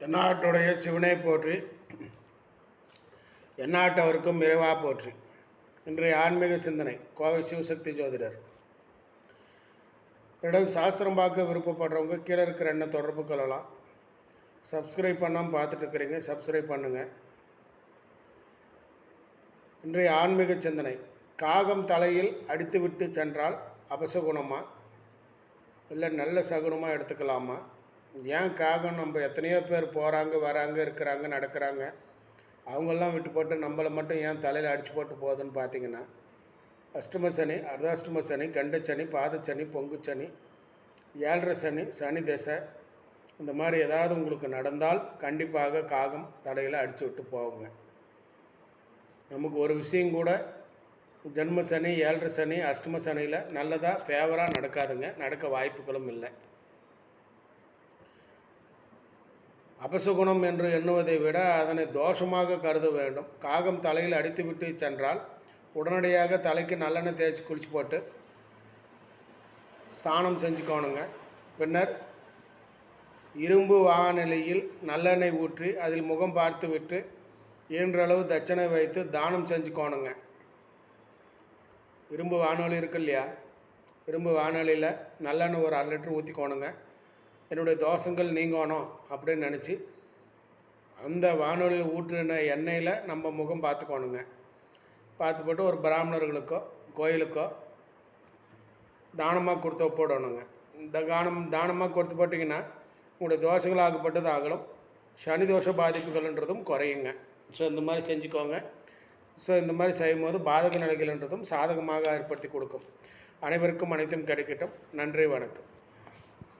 தென்னாட்டுடைய சிவனை போற்றி எந்நாட்டவருக்கும் இறைவா போற்றி. இன்றைய ஆன்மீக சிந்தனை கோவை சிவசக்தி ஜோதிடர். இடம் சாஸ்திரம் பார்க்க விருப்பப்படுறவங்க கீழே இருக்கிற எண்ணை தொடர்பு கொள்ளலாம். சப்ஸ்கிரைப் பண்ணாமல் பார்த்துட்ருக்குறீங்க சப்ஸ்கிரைப் பண்ணுங்கள் இன்றைய ஆன்மீக சிந்தனை காகம் தலையில் அடித்துவிட்டு சென்றால் அபசகுணமாக இல்லை நல்ல சகுனமாக எடுத்துக்கலாமா? ஏன் காகம் நம்ம எத்தனையோ பேர் போகிறாங்க வராங்க இருக்கிறாங்க நடக்கிறாங்க? அவங்கெல்லாம் விட்டு போட்டு நம்மளை மட்டும் ஏன் தலையில் அடித்து போட்டு போகுதுன்னு பார்த்தீங்கன்னா அஷ்டம சனி அர்தாஷ்டம சனி கண்டச்சனி பாதச்சனி பொங்குச்சனி ஏழரை சனி சனி தசை இந்த மாதிரி ஏதாவது உங்களுக்கு நடந்தால் கண்டிப்பாக காகம் தலையில் அடித்து விட்டு போகுங்க. நமக்கு ஒரு விஷயம் கூட ஜென்ம சனி ஏழரை சனி அஷ்டம சனியில் நல்லதாக ஃபேவராக நடக்காதுங்க. நடக்க வாய்ப்புகளும் இல்லை. அபசுகுணம் என்று எண்ணுவதை விட அதனை தோஷமாக கருத வேண்டும். காகம் தலையில் அடித்துவிட்டு சென்றால் உடனடியாக தலைக்கு நல்லெண்ணெய் தேய்ச்சி குளிச்சு போட்டு ஸ்நானம் செஞ்சுக்கோணுங்க பின்னர் இரும்பு வானிலையில் நல்லெண்ணெய் ஊற்றி அதில் முகம் பார்த்துவிட்டு இயன்றளவு தட்சணை வைத்து தானம் செஞ்சுக்கோணுங்க இரும்பு வானொலி இருக்கு இல்லையா? இரும்பு வானொலியில் நல்லெண்ணெய் ஒரு அரை லிட்டர் ஊற்றிக்கோணுங்க என்னுடைய தோஷங்கள் நீங்கணும் அப்படின்னு நினச்சி அந்த வானொலியில் ஊற்றின எண்ணெயில் நம்ம முகம் பார்த்துக்கோணுங்க. பார்த்து போட்டு ஒரு பிராமணர்களுக்கோ கோயிலுக்கோ தானமாக கொடுத்து போடணுங்க. இந்த தானம் தானமாக கொடுத்து போட்டிங்கன்னா உங்களுடைய தோஷங்கள் ஆகப்பட்டது ஆகலும் சனி தோஷ பாதிப்புகள்ன்றதும் குறையுங்க. ஸோ இந்த மாதிரி செஞ்சுக்கோங்க. ஸோ இந்த மாதிரி செய்யும்போது பாதக நிலைகள்ன்றதும் சாதகமாக ஏற்படுத்தி கொடுக்கும். அனைவருக்கும் அனைத்தும் கிடைக்கட்டும். நன்றி வணக்கம்.